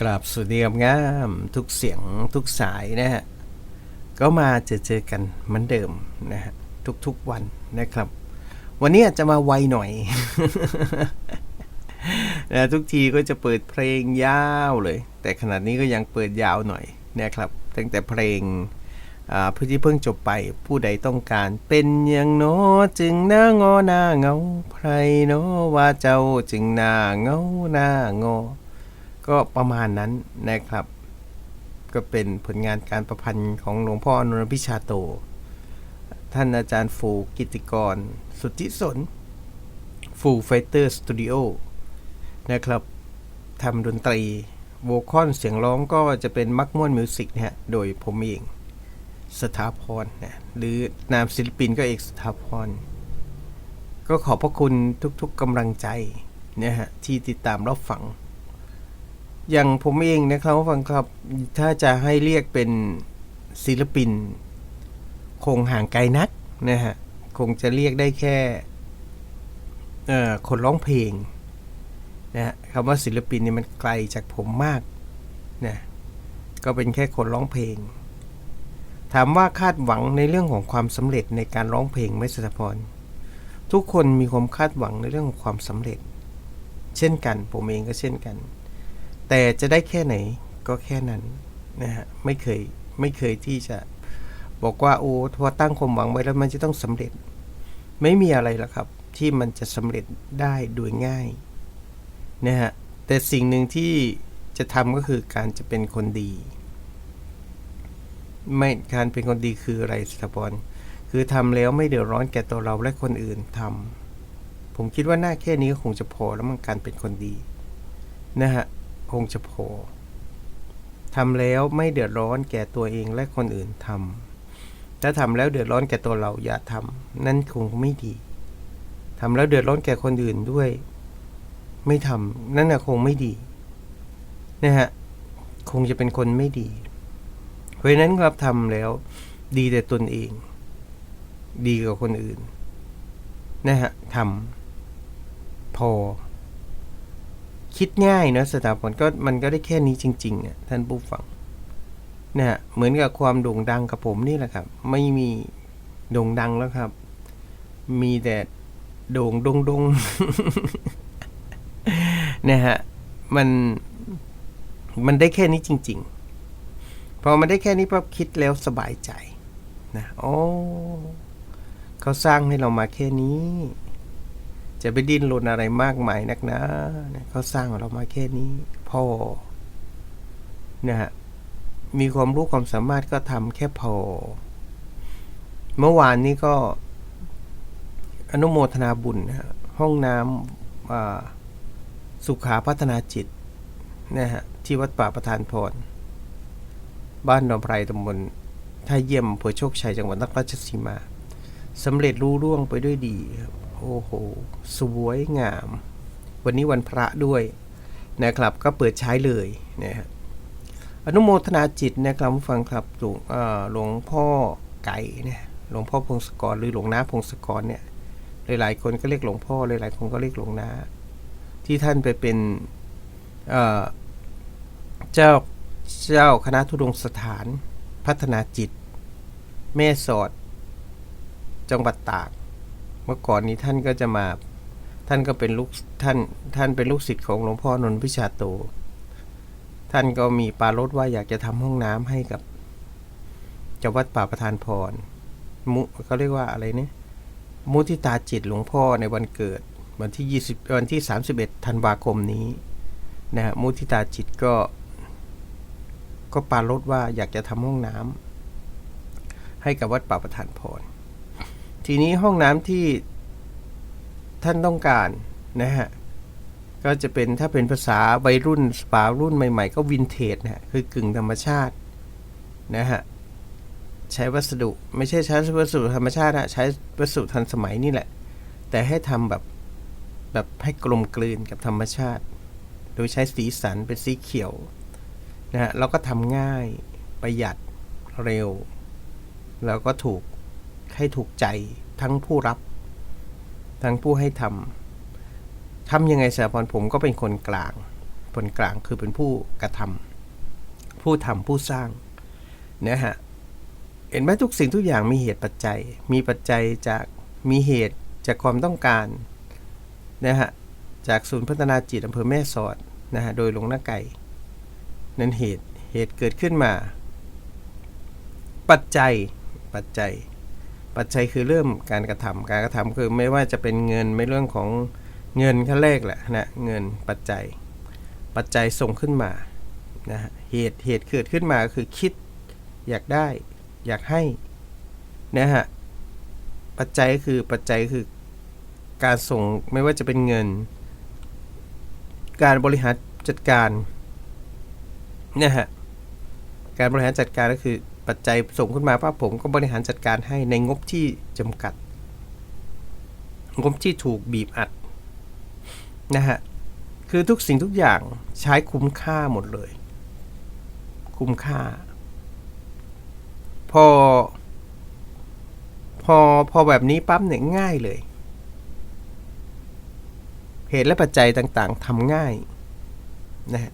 กราบสวัสดีครับงามทุกเสียงทุกสายนะฮะ ก็มาเจอเจอกันเหมือนเดิมนะฮะ ทุกๆวันนะครับ วันนี้จะมาไวหน่อยนะทุกทีก็จะเปิดเพลงยาวเลย แต่ขนาดนี้ก็ยังเปิดยาวหน่อยนะครับ ตั้งแต่เพลงอ่าพื้นที่เพิ่งจบไปผู้ใดต้องการเป็นอย่างโนจึงหน้างอหน้าเงา ใครโนว่าเจ้าจึงหน้าเงาหน้างอ ก็ประมาณนั้นนะครับ ก็เป็นผลงานการประพันธ์ของหลวงพ่ออนุรพิชาโต ท่านอาจารย์ฟูกิติกร สุทธิสน ฟูไฟเตอร์สตูดิโอนะครับทำดนตรีโวคอลเสียงร้องก็จะเป็นมักม่วนมิวสิกนะฮะ โดยผมเอง สถาพรนะหรือนามศิลปินก็เอกสถาพร ก็ขอบพระคุณทุกๆกำลังใจนะฮะ ที่ติดตามรับฟัง อย่างผมเองนะครับฟังครับถ้าจะให้เรียกเป็นศิลปิน คงห่างไกลนักนะฮะคงจะเรียกได้แค่คนร้องเพลงนะฮะคำว่าศิลปินนี่มันไกลจากผมมากนะก็เป็นแค่คนร้องเพลง ถามว่าคาดหวังในเรื่องของความสำเร็จในการร้องเพลงไหม่สถาพรทุกคนมีความคาดหวังในเรื่องของความสำเร็จ เช่นกัน ผมเองก็เช่นกัน แต่จะได้แค่ไหนก็แค่นั้นนะฮะไม่เคยไม่เคยที่จะบอกว่าโอ้พอตั้งความหวังไว้แล้วมันจะต้องสำเร็จ ไม่มีอะไรหรอกครับ ที่มันจะสำเร็จได้โดยง่ายนะฮะแต่สิ่งหนึ่งที่จะทำก็คือการจะเป็นคนดี ไม่การเป็นคนดีคืออะไรสถาพรคือทำแล้วไม่เดือดร้อนแก่ตัวเราและคนอื่นทำผมคิดว่าหน้าแค่นี้ก็คงจะพอแล้วมันการเป็นคนดีนะฮะ คงจะพอทำแล้วไม่เดือดร้อนแก่ตัวเองและคนอื่นทำถ้าทำแล้วเดือดร้อนแก่ตัวเราอย่าทำนั่นคงไม่ดีทำแล้วเดือดร้อนแก่คนอื่นด้วย ไม่ทำนั่นนะคงไม่ดีนะฮะคงจะเป็นคนไม่ดี เพราะฉะนั้นครับทำแล้วดีแต่ตนเอง ดีกว่าคนอื่นนะฮะทำพอ คิดง่ายนะสถาพรก็มันก็ได้แค่นี้จริงๆอะท่านผู้ฟังนะฮะเหมือนกับความโด่งดังกับผมนี่แหละครับ ไม่มีโด่งดังแล้วครับ มีแต่โด่งดงดงนะฮะมันมันได้แค่นี้จริง ๆ พอมันได้แค่นี้ปั๊บคิดแล้วสบายใจนะโอ้เขาสร้างให้เรามาแค่นี้ จะไปดิ้นรนอะไรมากมายนักนะเขาสร้างเรามาแค่นี้พอนะฮะมีความรู้ความสามารถก็ทำแค่พอ เมื่อวานนี้ก็ อนุโมทนาบุญนะฮะห้องน้ำสุขาพัฒนาจิตนะฮะที่วัดป่าประธานพร บ้านหนองไพรตำบลท่าเยี่ยมอำเภอโชคชัยจังหวัดนครราชสีมาสำเร็จรู้ร่วงไปด้วยดีครับ โอ้โห สวยงาม วันนี้วันพระด้วยนะครับ ก็เปิดใช้เลยนะฮะอนุโมทนาจิตนะครับผู้ฟังครับหลวงหลวงพ่อไก่เนี่ยหลวงพ่อพงศกรหรือหลวงน้าพงศกรเนี่ยหลายๆคนก็เรียกหลวงพ่อหลายๆคนก็เรียกหลวงน้า ที่ท่านไปเป็นเจ้าเจ้าคณะทุดงสถานพัฒนาจิต แม่สอด จังหวัดตาก เมื่อก่อนนี้ท่านก็จะมา ท่านก็เป็นลูกท่านท่านเป็นลูกศิษย์ของหลวงพ่อนนพิชาโต ท่านก็มีปารถว่าอยากจะทำห้องน้ำให้กับเจ้าวัดป่าประธานพรมุเขาเรียกว่าอะไรเนี่ยมุทิตาจิตหลวงพ่อในวันเกิด วันที่ 20 วันที่ 31 ธันวาคมนี้นะฮะมุทิตาจิตก็ ก็ปารถว่าอยากจะทำห้องน้ำให้กับวัดป่าประธานพร ทีนี้ห้องน้ำที่ท่านต้องการนะฮะก็จะเป็นถ้าเป็นภาษาวัยรุ่นสปารุ่นใหม่ ๆ ก็วินเทจนะฮะคือกึ่งธรรมชาตินะฮะใช้วัสดุไม่ใช่ใช้วัสดุธรรมชาตินะใช้วัสดุทันสมัยนี่แหละ แต่ให้ทำแบบแบบให้กลมกลืนกับธรรมชาติ โดยใช้สีสันเป็นสีเขียวนะฮะเราก็ทำง่ายประหยัดเร็ว แล้วก็ถูก ให้ถูกใจทั้งผู้รับ ทั้งผู้ให้ทำทำยังไงสาพรผมก็เป็นคนกลางคนกลางคือเป็นผู้กระทำผู้ทำผู้สร้างนะฮะเห็นไหมทุกสิ่งทุกอย่างมีเหตุปัจจัย มีปัจจัยจากมีเหตุจากความต้องการนะฮะจากศูนย์พัฒนาจิตอำเภอแม่สอดนะฮะโดยหลวงนาไก่นั้นเหตุเหตุเกิดขึ้นมา ปัจจัยปัจจัย ปัจจัยคือเริ่มการกระทำการกระทำคือไม่ว่าจะเป็นเงินไม่เรื่องของเงินขั้นแรกแหละนะเงินปัจจัย ปัจจัยส่งขึ้นมานะฮะเหตุเหตุเกิดขึ้นมาคือคิดอยากได้ อยากให้นะฮะปัจจัยคือปัจจัยคือการส่งไม่ว่าจะเป็นเงิน การบริหารจัดการนะฮะการบริหารจัดการก็คือ ปัจจัยส่งขึ้นมาปั๊บผมก็บริหารจัดการให้ในงบที่จำกัด งบที่ถูกบีบอัดนะฮะคือทุกสิ่งทุกอย่างใช้คุ้มค่าหมดเลย คุ้มค่า พอ พอพอแบบนี้ปั๊บเนี่ยง่ายเลยเหตุและปัจจัยต่างๆทำง่ายนะฮะ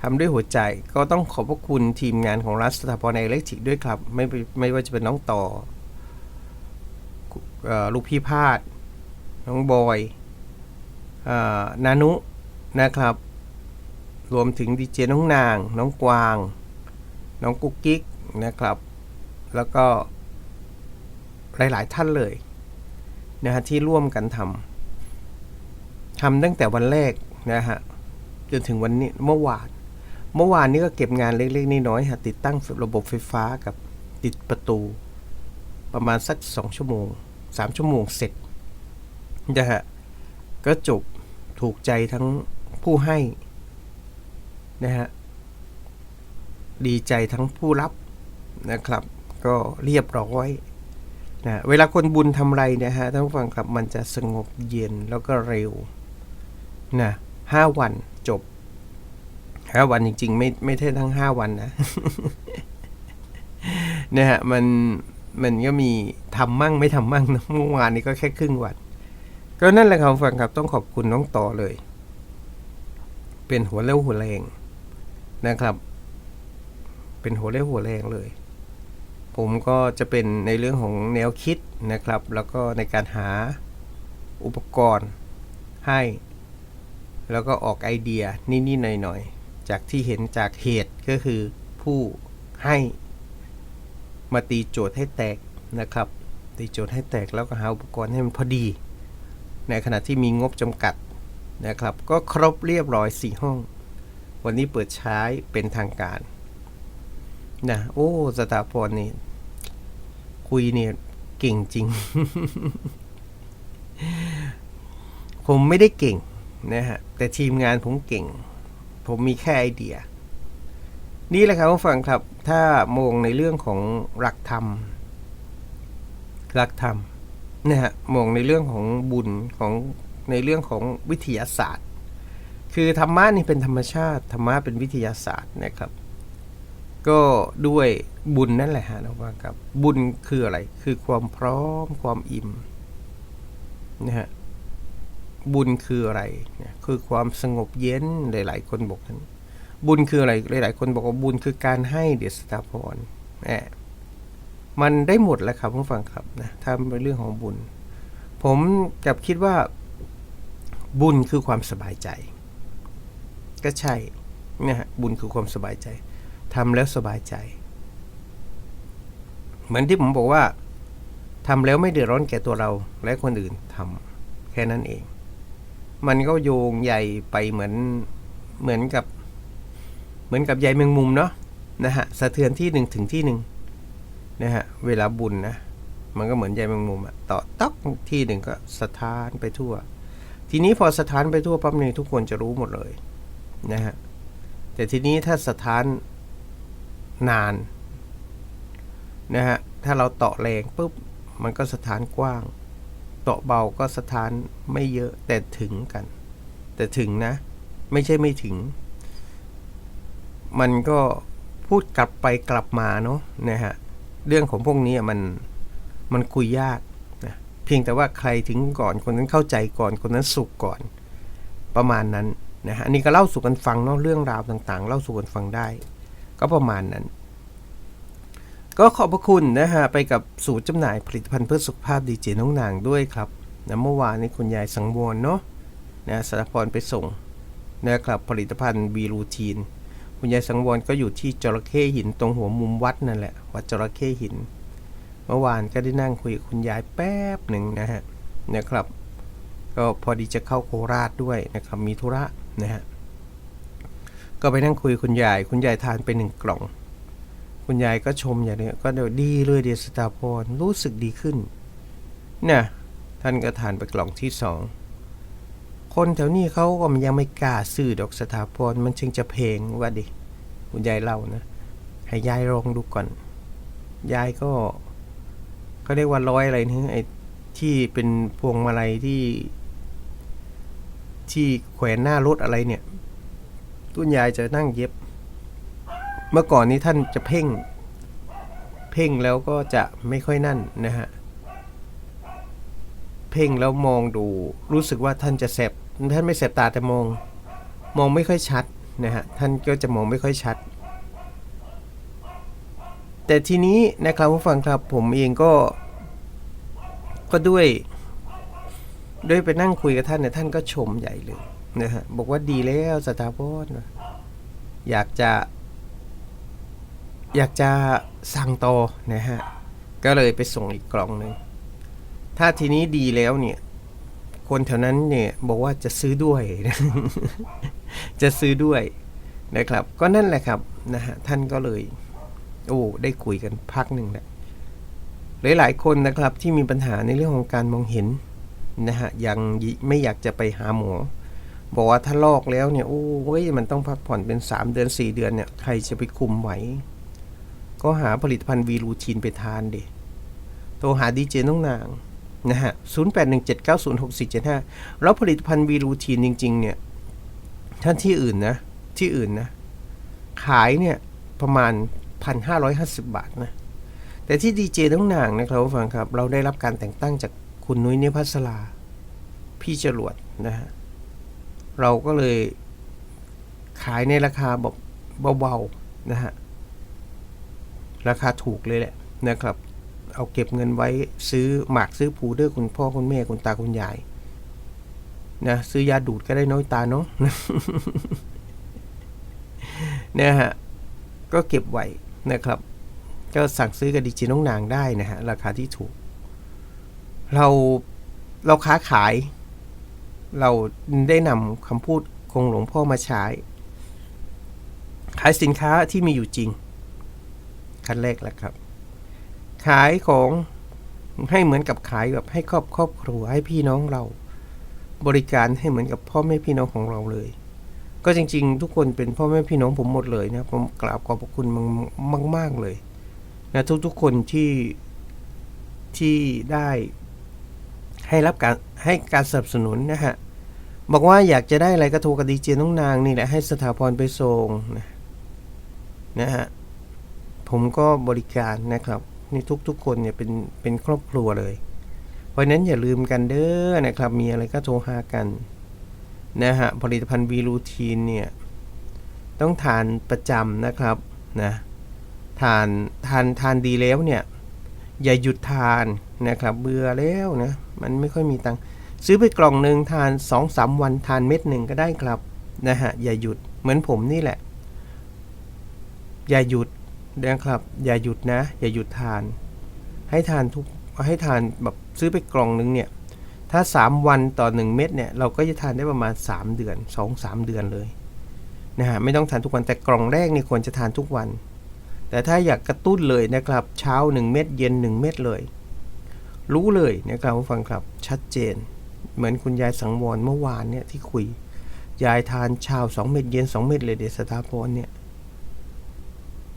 ทำด้วยหัวใจก็ต้องขอบพระคุณทีมงานของรัฐสถาปนาอิเล็กทริกด้วยครับ ไม่ไม่ว่าจะเป็นน้องต่ออลูกพี่พาด น้องบอยอนานุนะครับ รวมถึงดีเจน้องนาง น้องกวาง น้องกุ๊กกิ๊กนะครับ แล้วก็หลาย ๆ ท่านเลยนะฮะที่ร่วมกันทำทำตั้งแต่วันแรกนะฮะจนถึงวันนี้เมื่อวาน เมื่อวานนี้ก็เก็บงานเล็กๆน้อยๆฮะติดตั้งระบบไฟฟ้ากับติดประตู ประมาณสัก2ชั่วโมง3ชั่วโมงเสร็จนะฮะก็จบถูกใจทั้งผู้ให้นะฮะดีใจทั้งผู้รับนะครับ ก็เรียบร้อยนะเวลาคนบุญทำไรนะฮะท่านผู้ฟังครับมันจะสงบเย็นแล้วก็เร็วนะห้าวันจบ ห้าวันจริง ๆ ไม่ไม่ใช่ทั้งห้าวันนะนะฮะมันมันก็มีทำมั่งไม่ทำมั่งนะเมื่อวานนี้ก็แค่ครึ่งวัน ก็นั่นแหละครับฟังครับต้องขอบคุณน้องต่อเลย เป็นหัวเร็วหัวแรงนะครับ เป็นหัวเร็วหัวแรงเลย ผมก็จะเป็นในเรื่องของแนวคิดนะครับ แล้วก็ในการหาอุปกรณ์ให้ แล้วก็ออกไอเดียนิดๆหน่อยๆ จากที่เห็นจากเหตุก็คือผู้ให้มาตีโจทย์ให้แตกนะครับ ตีโจทย์ให้แตกแล้วก็หาอุปกรณ์ให้มันพอดี ในขณะที่มีงบจำกัดนะครับ ก็ครบเรียบร้อย 4 ห้อง วันนี้เปิดใช้เป็นทางการนะโอ้สถาพรนี่คุยเนี่ยเก่งจริง ผมไม่ได้เก่งนะฮะแต่ทีมงานผมเก่ง ผมมีแค่ไอเดีย นี่แหละครับผู้ฟังครับ ถ้ามองในเรื่องของหลักธรรม หลักธรรมนะฮะมองในเรื่องของบุญของในเรื่องของวิทยาศาสตร์ คือธรรมะนี่เป็นธรรมชาติธรรมะเป็นวิทยาศาสตร์นะครับ ก็ด้วยบุญนั่นแหละฮะนะว่าครับบุญคืออะไร คือความพร้อมความอิ่มนะฮะ บุญคืออะไรเนี่ยคือความสงบเย็นหลายๆ คนบอกนั้นบุญคืออะไรหลาย ๆ คนบอกว่าบุญคือการให้เดชสตาพรแหมมันได้หมดแล้วครับผู้ฟังครับนะถ้าเป็นเรื่องของบุญ ผมกลับคิดว่า บุญคือความสบายใจ ก็ใช่นะฮะบุญคือความสบายใจทำแล้วสบายใจ เหมือนที่ผมบอกว่าทำแล้วไม่เดือดร้อนแก่ตัวเราและคนอื่นทำแค่นั้นเอง มันก็โยงใหญ่ไปเหมือนเหมือนกับ เหมือนกับใยแมงมุมเนาะนะฮะสะเทือนที่หนึ่งถึงที่หนึ่งนะฮะเวลาบุญนะมันก็เหมือนใยแมงมุมอะต่อต๊อกที่หนึ่งก็สะท้านไปทั่ว ทีนี้พอสะท้านไปทั่วปั๊บเนี่ยทุกคนจะรู้หมดเลยนะฮะแต่ทีนี้ถ้าสะท้านนานนะฮะถ้าเราตาะแรงปุ๊บมันก็สถานกว้าง เตาะเบาก็สถานไม่เยอะแต่ถึงกัน แต่ถึงนะ ไม่ใช่ไม่ถึง มันก็พูดกลับไปกลับมาเนาะนะฮะเรื่องของพวกนี้มันมันคุยยากนะเพียงแต่ว่าใครถึงก่อนคนนั้นเข้าใจก่อนคนนั้นสุขก่อน ประมาณนั้นนะฮะอันนี้ก็เล่าสู่กันฟังเนาะเรื่องราวต่างๆ เล่าสู่กันฟังได้ ก็ประมาณนั้น ก็ขอบพระคุณนะฮะ ไปกับสูตรจำหน่ายผลิตภัณฑ์เพื่อสุขภาพดีเจน้องนางด้วยครับนะเมื่อวานนี้คุณยายสังวรเนาะนะสารพรไปส่งนะครับผลิตภัณฑ์บีรูทีน คุณยายสังวรก็อยู่ที่จระเข้หินตรงหัวมุมวัดนั่นแหละ วัดจระเข้หิน เมื่อวานก็ได้นั่งคุยกับคุณยายแป๊บหนึ่งนะฮะนะครับ ก็พอดีจะเข้าโคราชด้วยนะครับมีธุระนะฮะก็ไปนั่งคุยคุณยาย คุณยายทานไปหนึ่งกล่อง คุณยายก็ชมอย่างนี้ก็เดี๋ยวดีเลยเดียสตาพรรู้สึกดีขึ้นน่ะท่านก็ทานไปกล่องที่สองคนแถวนี้เขาก็ยังไม่กล้าซื้อดอกสถาพรมันจึงจะเพลงว่าดิคุณยายเล่านะ ให้ยายลองดูก่อน ยายก็เขาเรียกว่าร้อยอะไรนี่ไอ้ที่เป็นพวงมาลัยที่ ที่แขวนหน้ารถอะไรเนี่ยคุณยายจะนั่งเย็บ เมื่อก่อนนี้ท่านจะเพ่ง เพ่งแล้วก็จะไม่ค่อยนั่นนะฮะ เพ่งแล้วมองดู รู้สึกว่าท่านจะแสบ ท่านไม่แสบตาแต่มอง มองไม่ค่อยชัดนะฮะ ท่านก็จะมองไม่ค่อยชัด แต่ทีนี้นะครับผู้ฟังครับผมเองก็ ก็ด้วย ด้วยไปนั่งคุยกับท่านเนี่ยท่านก็ชมใหญ่เลยนะฮะ บอกว่าดีแล้วสถาพรอยากจะ อยากจะสั่งต่อนะฮะ ก็เลยไปส่งอีกกล่องหนึ่ง ถ้าทีนี้ดีแล้วเนี่ย คนแถวนั้นเนี่ยบอกว่าจะซื้อด้วย จะซื้อด้วยนะครับ ก็นั่นแหละครับนะฮะท่านก็เลย โอ้ได้คุยกันพักหนึ่งแหละหลายๆคนนะครับที่มีปัญหาในเรื่องของการมองเห็นนะฮะยังไม่อยากจะไปหาหมอบอกว่าถ้าลอกแล้วเนี่ยโอ้ยมันต้องพักผ่อนเป็น 3 เดือน 4 เดือนเนี่ยใครจะไปคุมไหว ก็หาผลิตภัณฑ์วีรูทีนไปทานเดโทรหาดีเจน้องนางนะฮะ0817906475 แล้วผลิตภัณฑ์วีรูทีนจริง ๆ เนี่ย ท่านที่อื่นนะ ที่อื่นนะ ขายเนี่ยประมาณ 1,550 บาทนะ แต่ที่ดีเจน้องนางนะครับผู้ฟังครับ เราได้รับการแต่งตั้งจากคุณนุ้ยเนพัสลา พี่จรวดนะฮะ เราก็เลยขายในราคาแบบเบาๆนะฮะ ราคาถูกเลยแหละนะครับ เอาเก็บเงินไว้ซื้อหมากซื้อผูเด้อคุณพ่อคุณแม่คุณตาคุณยายนะซื้อยาดูดก็ได้น้อยตาเนาะเนี่ยฮะก็เก็บไว้นะครับ ก็สั่งซื้อกับดิจิน้องนางได้นะฮะราคาที่ถูก เราเราค้าขาย เราได้นำคำพูดของหลวงพ่อมาใช้ ขายสินค้าที่มีอยู่จริง ขั้นแรกแหละครับ ขายของให้เหมือนกับขายแบบให้ครอบครอบครัวให้พี่น้องเรา บริการให้เหมือนกับพ่อแม่พี่น้องของเราเลย ก็จริง ๆ ทุกคนเป็นพ่อแม่พี่น้องผมหมดเลยนะผมกราบขอบพระคุณมากมากเลยนะทุกๆคนที่ที่ได้ให้รับการให้การสนับสนุนนะฮะบอกว่าอยากจะได้อะไรก็โทรกับดีเจน้องนางนี่แหละให้สถาพรไปส่งนะนะฮะ ผมก็บริการนะครับนี่ทุกๆคนเนี่ยเป็นเป็นครอบครัวเลย เพราะฉะนั้นอย่าลืมกันเด้อนะครับ มีอะไรก็โทรหากันนะฮะผลิตภัณฑ์วีรูทีนเนี่ยต้องทานประจำนะครับนะทานทานทานดีแล้วเนี่ย อย่าหยุดทานนะครับ เบื่อแล้วนะมันไม่ค่อยมีตังค์ซื้อไปกล่องหนึ่งทาน2อสวันทานเม็ดหนึ่งก็ได้ครับนะฮะอย่าหยุดเหมือนผมนี่แหละ อย่าหยุด นะครับ อย่าหยุดนะ อย่าหยุดทาน ให้ทานทุกให้ทานแบบซื้อไปกล่องหนึงเนี่ยถ้า 3 วันต่อ 1 เม็ดเนี่ยเราก็จะทานได้ประมาณ 3 เดือน 2-3 เดือนเลยนะฮะไม่ต้องทานทุกวันแต่กล่องแรกนี่ควรจะทานทุกวัน แต่ถ้าอยากกระตุ้นเลยนะครับ เช้า 1 เม็ดเย็น 1 เม็ดเลย รู้เลยนะครับผู้ฟังครับชัดเจน เหมือนคุณยายสังวรเมื่อวานเนี่ยที่คุย ยายทานเช้า2เม็ดเย็น 2 เม็ดเลยเดชสถาพรเนี่ย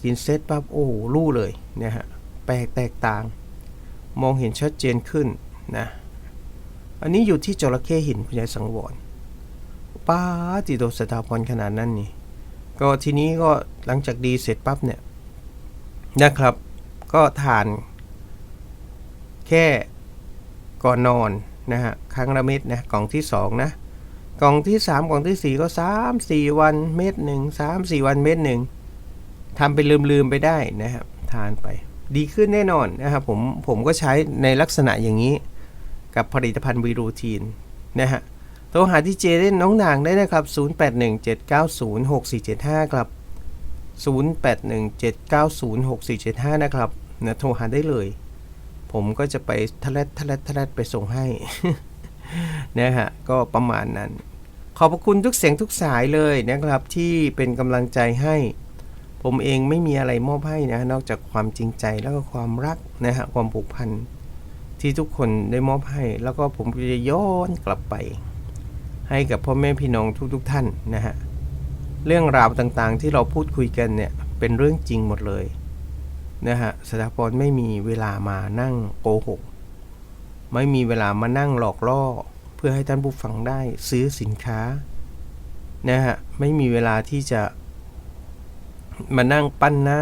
กินเซตปั๊บโอ้รู้เลยนะฮะแปลกแตกต่าง มองเห็นชัดเจนขึ้นนะอันนี้อยู่ที่จระเข้หินคุณยายสังวรป้าติโดสถาพรขนาดนั้นนี่ ก็ทีนี้ก็หลังจากดีเสร็จปั๊บเนี่ยนะครับ ก็ทาน แค่ก่อนนอนนะฮะครั้งละเม็ดนะกล่องที่สองนะกล่องที่สามกล่องที่สี่ก็สามสี่วันเม็ดหนึ่งสามสี่วันเม็ดหนึ่ง ทำไปลืมๆไปได้นะครับทานไป ดีขึ้นแน่นอนนะครับผมผมก็ใช้ในลักษณะอย่างนี้ กับผลิตภัณฑ์วีรูทีนนะฮะโทรหาที่เจเล่นน้องนางได้นะครับ 0817906475 ครับ 0817906475 นะครับนะโทรหาได้เลย ผมก็จะไปทะเลทะเลทะเลไปส่งให้นะฮะก็ประมาณนั้น ขอบคุณทุกเสียงทุกสายเลยนะครับที่เป็นกำลังใจให้ ผมเองไม่มีอะไรมอบให้นะ นอกจากความจริงใจแล้วก็ความรักนะฮะความผูกพันที่ทุกคนได้มอบให้ แล้วก็ผมจะย้อนกลับไป ให้กับพ่อแม่พี่น้องทุกๆทท่านนะฮะเรื่องราวต่างๆ ที่เราพูดคุยกันเนี่ยเป็นเรื่องจริงหมดเลยนะฮะสถาพรไม่มีเวลามานั่งโกหก ไม่มีเวลามานั่งหลอกล่อ เพื่อให้ท่านผู้ฟังได้ซื้อสินค้านะฮะไม่มีเวลาที่จะ มานั่งปั้นหน้า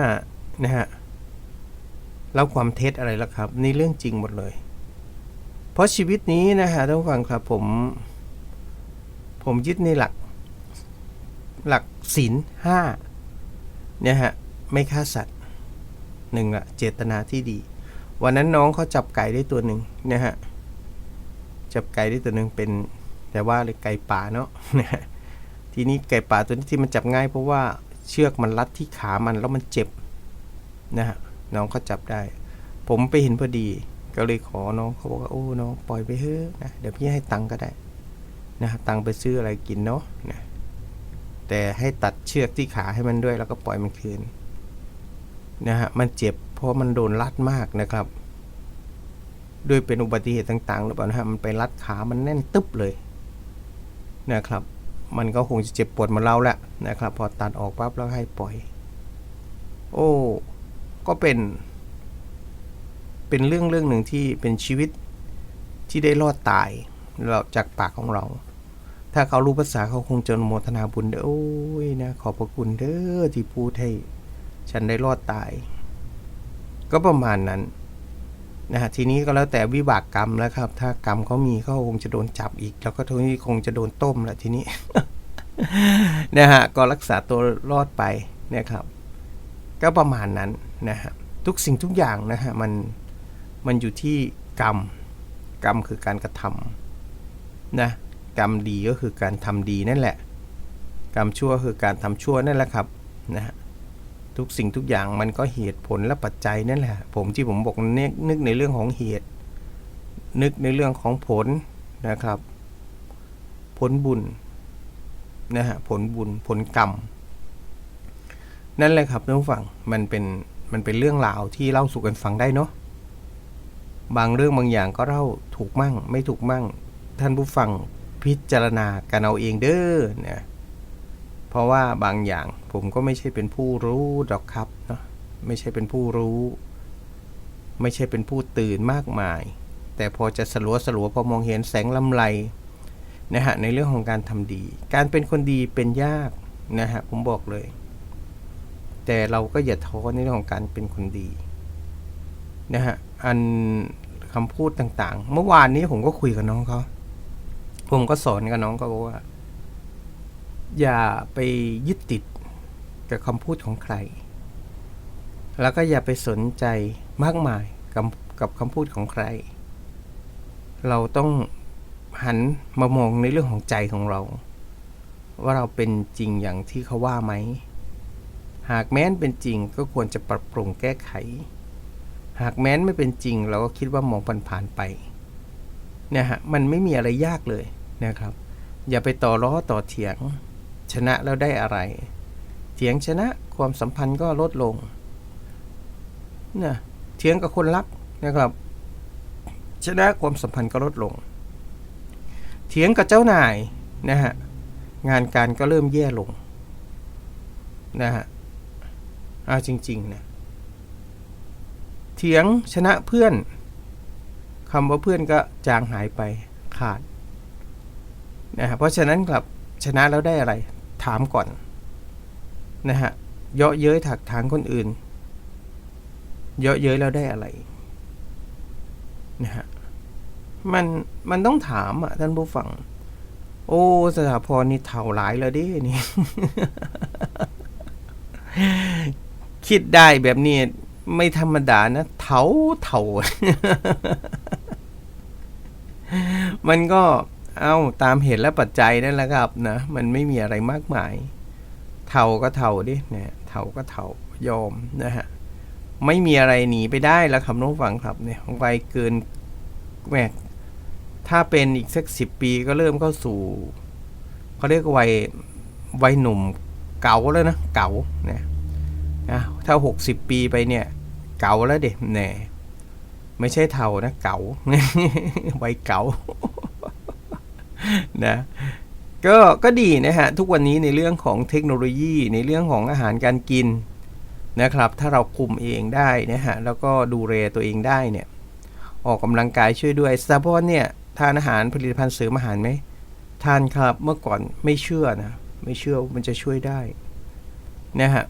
นะฮะแล้วความเท็จอะไรล่ะครับ นี่เรื่องจริงหมดเลย เพราะชีวิตนี้นะฮะท่านผู้ฟังครับผม ผมยึดในหลัก หลักศีลห้าเนี่ยฮะไม่ฆ่าสัตว์หนึ่งอะเจตนาที่ดี วันนั้นน้องเขาจับไก่ได้ตัวหนึ่งนะฮะจับไก่ได้ตัวหนึ่งเป็นแต่ว่าเลยไก่ป่าเนาะนะฮะทีนี้ไก่ป่าตัวนี้ที่มันจับง่ายเพราะว่า เชือกมันรัดที่ขามันแล้วมันเจ็บนะฮะน้องเขาจับได้ ผมไปเห็นพอดี ก็เลยขอน้องเขาบอกว่าโอ้น้องปล่อยไปเถอะนะเดี๋ยวพี่ให้ตังค์ก็ได้นะตังค์ไปซื้ออะไรกินเนาะนะแต่ให้ตัดเชือกที่ขาให้มันด้วย แล้วก็ปล่อยมันคืนนะฮะมันเจ็บเพราะมันโดนรัดมากนะครับด้วยเป็นอุบัติเหตุต่างๆหรือเปล่านะฮะมันไปรัดขามันแน่นตึ๊บเลยนะครับ มันก็คงจะเจ็บปวดเหมาเราแหละนะครับพอตัดออกปั๊บแล้วให้ปล่อย โอ้ ก็เป็น เป็นเรื่องเรื่องหนึ่งที่เป็นชีวิตที่ได้รอดตายเราจากปากของเรา ถ้าเขารู้ภาษาเขาคงจะโมทนาบุญเด้อโอ้ยนะขอบพระคุณเด้อที่พูดให้ฉันได้รอดตาย ก็ประมาณนั้น นะฮะทีนี้ก็แล้วแต่วิบากกรรมแล้วครับ ถ้ากรรมเขามีเขาคงจะโดนจับอีก แล้วก็ทีนี้คงจะโดนต้มแหละทีนี้นะฮะก็รักษาตัวรอดไปนะครับ ก็ประมาณนั้นนะฮะทุกสิ่งทุกอย่างนะฮะมันมันอยู่ที่กรรม กรรมคือการกระทำนะกรรมดีก็คือการทำดีนั่นแหละ กรรมชั่วคือการทำชั่วนั่นแหละครับนะฮะ ทุกสิ่งทุกอย่างมันก็เหตุผลและปัจจัยนั่นแหละ ผมที่ผมบอกนึกนึกในเรื่องของเหตุ นึกในเรื่องของผลนะครับ ผลบุญนะฮะผลบุญผลกรรม นั่นแหละครับท่านผู้ฟังมันเป็นมันเป็นเรื่องราวที่เล่าสู่กันฟังได้เนาะบางเรื่องบางอย่างก็เล่าถูกมั่ง ไม่ถูกมั่ง ท่านผู้ฟังพิจารณากันเอาเองเด้อเนี่ย เพราะว่าบางอย่างผมก็ไม่ใช่เป็นผู้รู้ดอกครับเนาะไม่ใช่เป็นผู้รู้ ไม่ใช่เป็นผู้ตื่นมากมาย แต่พอจะสลัวสลัวพอมองเห็นแสงลำไรนะฮะในเรื่องของการทำดี การเป็นคนดีเป็นยากนะฮะผมบอกเลย แต่เราก็อย่าท้อในเรื่องของการเป็นคนดีนะฮะอันคำพูดต่างๆ เมื่อวานนี้ผมก็คุยกับน้องเขาผมก็สอนกับน้องเขาว่า อย่าไปยึดติดกับคำพูดของใคร แล้วก็อย่าไปสนใจมากมายกับกับคำพูดของใคร เราต้องหันมามองในเรื่องของใจของเรา ว่าเราเป็นจริงอย่างที่เขาว่าไหม หากแม้นเป็นจริงก็ควรจะปรับปรุงแก้ไข หากแม้นไม่เป็นจริง เราก็คิดว่ามองผ่านๆไปนะฮะมันไม่มีอะไรยากเลยนะครับ อย่าไปต่อล้อต่อเถียง ชนะแล้วได้อะไร เถียงชนะความสัมพันธ์ก็ลดลงนะเถียงกับคนรักนะครับ ชนะความสัมพันธ์ก็ลดลง เถียงกับเจ้านายนะฮะงานการก็เริ่มแย่ลงนะฮะเอาจริงๆนะเถียงชนะเพื่อนคำว่าเพื่อนก็จางหายไปขาดนะฮะเพราะฉะนั้นครับชนะแล้วได้อะไร ถามก่อนนะฮะเยาะเย้ยถักทางคนอื่น เยาะเย้ยแล้วได้อะไรนะฮะมันมันต้องถามอะท่านผู้ฟัง โอ้สถาพรนี่เท่าหลายแล้วดินี่ คิดได้แบบนี้ไม่ธรรมดานะเถาเถามันก็ เอาตามเหตุและปัจจัยนั่นแหละครับนะ มันไม่มีอะไรมากมาย เท่าก็เท่าดิเนี่ยเท่าก็เท่ายอมนะฮะไม่มีอะไรหนีไปได้แล้วครับน้องฟังครับเนี่ยวัยเกินแหมถ้าเป็นอีกสักสิบปีก็เริ่มเข้าสู่เขาเรียกวัยวัยหนุ่มเก่าแล้วนะเก่าเนี่ยนะถ้าหกสิบปีไปเนี่ย เก่าแล้วเด็กแน่ไม่ใช่เท่านะ เก่าวัยเก่า นะก็ก็ดีนะฮะ ทุกวันนี้ในเรื่องของเทคโนโลยีในเรื่องของอาหารการกินนะครับ ถ้าเราคุมเองได้นะฮะ แล้วก็ดูแลตัวเองได้เนี่ย ออกกำลังกายช่วยด้วยสตาร์บอนเนี่ย ทานอาหารผลิตภัณฑ์เสริมอาหารไหมทานครับเมื่อก่อนไม่เชื่อนะ ไม่เชื่อว่ามันจะช่วยได้นะฮะ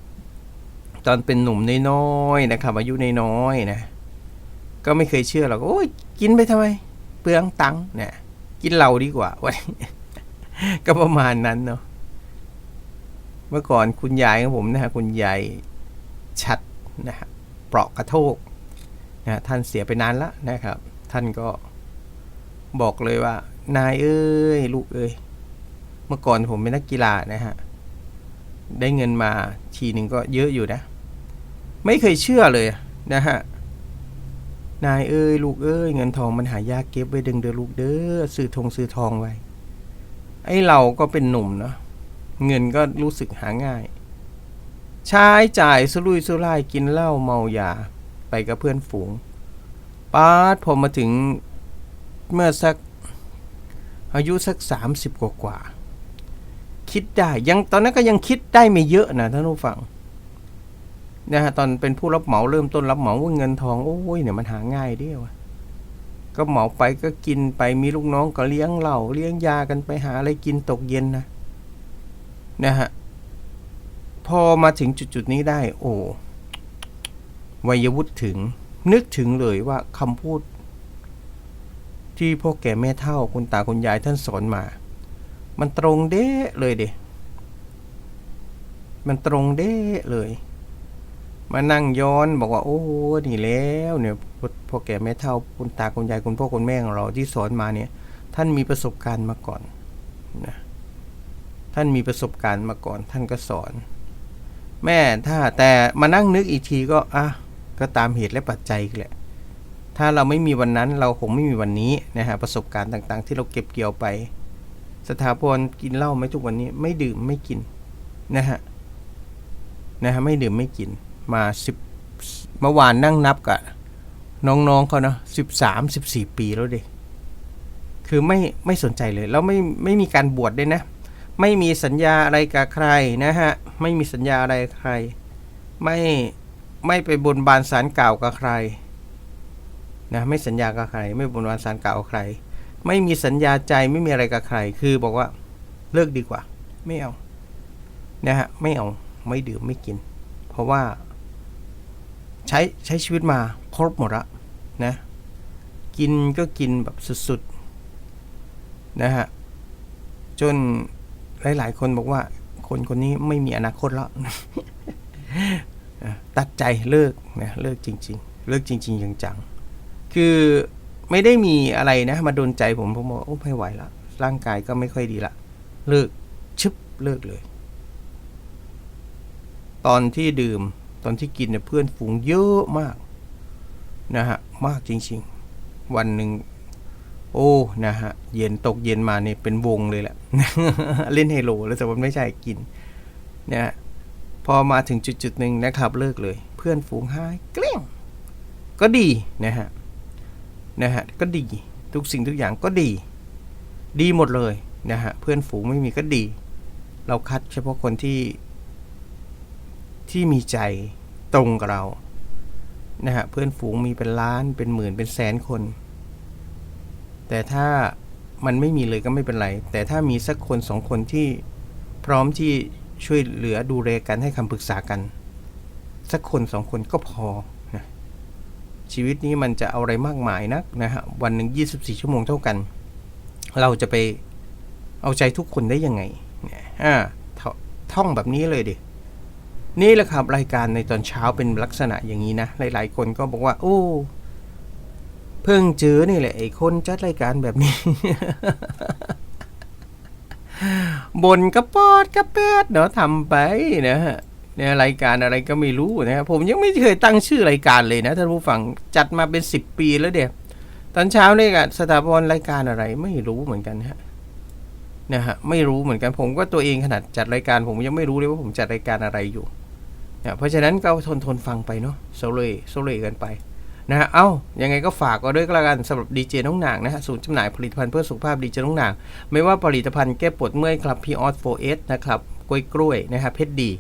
ตอนเป็นหนุ่มน้อยๆนะครับอายุน้อยๆนะ ก็ไม่เคยเชื่อหรอกโอ้ยกินไปทำไม เปลืองตังค์เนี่ย กินเหล้าดีกว่าวันก็ประมาณนั้นเนาะเมื่อก่อนคุณยายของผมนะฮะคุณยายชัดนะฮะเปราะกระโทกนะฮะท่านเสียไปนานแล้วนะครับ ท่านก็บอกเลยว่า นายเอ้ยลูกเอ้ยเมื่อก่อนผมเป็นนักกีฬานะฮะได้เงินมาทีหนึ่งก็เยอะอยู่นะ ไม่เคยเชื่อเลยนะฮะ นายเอ้ยลูกเอ้ยเงินทองมันหายากเก็บไว้ดึงเด้อลูกเด้อซื้อทงซื้อทองไว้ ไอ้เราก็เป็นหนุ่มเนาะเงินก็รู้สึกหาง่าย ใช้จ่ายสุรุ่ยสุร่ายกินเหล้าเมายาไปกับเพื่อนฝูงป้าดพอมาถึงเมื่อสักอายุสักสามสิบกว่ากว่า คิดได้ยังตอนนั้นก็ยังคิดได้ไม่เยอะนะท่านผู้ฟัง นะฮะตอนเป็นผู้รับเหมาเริ่มต้นรับเหมาว่าเงินทองโอ้ยเนี่ยมันหาง่ายเดียวก็เหมาไปก็กินไปมีลูกน้องก็เลี้ยงเหล้าเลี้ยงยากันไปหาอะไรกินตกเย็นนะนะฮะพอมาถึงจุดๆนี้ได้ โอ้วัยวุฒิถึง นึกถึงเลยว่าคำพูด ที่พ่อแก่แม่เฒ่าคุณตาคุณยายท่านสอนมา มันตรงเด้เลยเดะมันตรงเด้เลย มานั่งย้อนบอกว่าโอ้นี่แล้วเนี่ยพ่อแก่แม่เฒ่าคุณตาคุณยายคุณพ่อคุณแม่ของเราที่สอนมาเนี่ย ท่านมีประสบการณ์มาก่อนนะท่านมีประสบการณ์มาก่อน ท่านก็สอน แม่ถ้าแต่มานั่งนึกอีกทีก็อะก็ตามเหตุและปัจจัยแหละถ้าเราไม่มีวันนั้นเราคงไม่มีวันนี้นะฮะประสบการณ์ต่างๆ ที่เราเก็บเกี่ยวไป สถาพรกินเหล้าไหมทุกวันนี้ไม่ดื่มไม่กินนะฮะนะฮะไม่ดื่มไม่กิน มาสิบเมื่อวานนั่งนับกับน้องๆเขาเนาะสิบสามสิบสี่ปีแล้วด็กคือไม่ไม่สนใจเลย แล้วไม่ไม่มีการบวชด้วยนะ ไม่มีสัญญาอะไรกับใครนะฮะ ไม่มีสัญญาอะไรใคร ไม่ไม่ไปบนบานสารกล่าวกับใครนะไม่สัญญากับใคร ไม่บนบานสารกล่าวกับใคร ไม่มีสัญญาใจไม่มีอะไรกับใคร คือบอกว่าเลิกดีกว่า ไม่เอานะฮะไม่เอาไม่ดื่มไม่กิน เพราะว่า ใช้ใช้ชีวิตมาครบหมดละนะกินก็กินแบบสุดๆนะฮะจนหลายๆ คนบอกว่าคนคนนี้ไม่มีอนาคตแล้วตัดใจเลิกนะเลิกจริง ๆ เลิกจริง ๆ จังๆคือไม่ได้มีอะไรนะ มาโดนใจผมผมบอกโอ้ไม่ไหวละร่างกายก็ไม่ค่อยดีละเลิกชึบเลิกเลย ตอนที่ดื่ม ตอนที่กินเนี่ยเพื่อนฝูงเยอะมากนะฮะมากจริงๆ วันหนึ่งโอ้นะฮะเย็นตกเย็นมาเนี่ยเป็นวงเลยแหละเล่นไฮโลแล้วแต่มันไม่ใช่กินนะฮะพอมาถึงจุดๆหนึ่งนะครับเลิกเลย เพื่อนฝูงหายเกลี้ยงก็ดีนะฮะนะฮะก็ดีทุกสิ่งทุกอย่างก็ดี ดีหมดเลยนะฮะเพื่อนฝูงไม่มีก็ดี เราคัดเฉพาะคนที่ ที่มีใจตรงกับเรานะฮะเพื่อนฝูงมีเป็นล้านเป็นหมื่นเป็นแสนคน แต่ถ้ามันไม่มีเลยก็ไม่เป็นไร แต่ถ้ามีสักคนสองคนที่พร้อมที่ช่วยเหลือดูแลกันให้คำปรึกษากัน สักคนสองคนก็พอนะชีวิตนี้มันจะเอาอะไรมากมายนักนะฮะวันหนึ่ง24 ชั่วโมงเท่ากัน เราจะไปเอาใจทุกคนได้ยังไงเนี่ยอ่าท่อท่องแบบนี้เลยดิ นี่แหละครับรายการในตอนเช้าเป็นลักษณะอย่างนี้นะ หลาย ๆ คนก็บอกว่า โอ้เพิ่งเจอนี่แหละไอ้คนจัดรายการแบบนี้ บนกระปอดกระเป๊ดเนาะทำไปนะฮะเนี่ยรายการอะไรก็ไม่รู้นะครับผมยังไม่เคยตั้งชื่อรายการเลยนะท่านผู้ฟังจัดมาเป็นสิบปีแล้วเดียวตอนเช้านี่ก็สถาบันรายการอะไรไม่รู้เหมือนกันฮะนะฮะไม่รู้เหมือนกันผมก็ตัวเองขนาดจัดรายการ ผมยังไม่รู้เลยว่าผมจัดรายการอะไรอยู่ นี่ยเพราะฉะนั้นก็ทนทนฟังไปเนาะโซเลโซเลกันไปนะฮะ เอ้า ยังไงก็ฝากก็ด้วยก็แล้วกันสำหรับดีเจน้องหนางนะฮะ ศูนย์จำหน่ายผลิตภัณฑ์เพื่อสุขภาพดีเจน้องหนาง ไม่ว่าผลิตภัณฑ์แก้ปวดเมื่อยครับพีออสโฟเอสนะครับกล้วยกล้วยนะฮะเพชรดี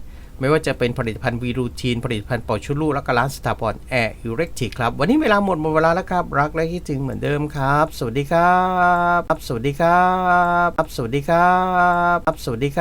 ไม่ว่าจะเป็นผลิตภัณฑ์วีรูทีน ผลิตภัณฑ์ปอชุลูแล้วก็ร้านสตาร์บอลแอร์ยูเร็กทีครับ วันนี้เวลาหมดหมดเวลาแล้วครับ รักและคิดถึงเหมือนเดิมครับ สวัสดีครับ สวัสดีครับ สวัสดีครับ สวัสดีครับ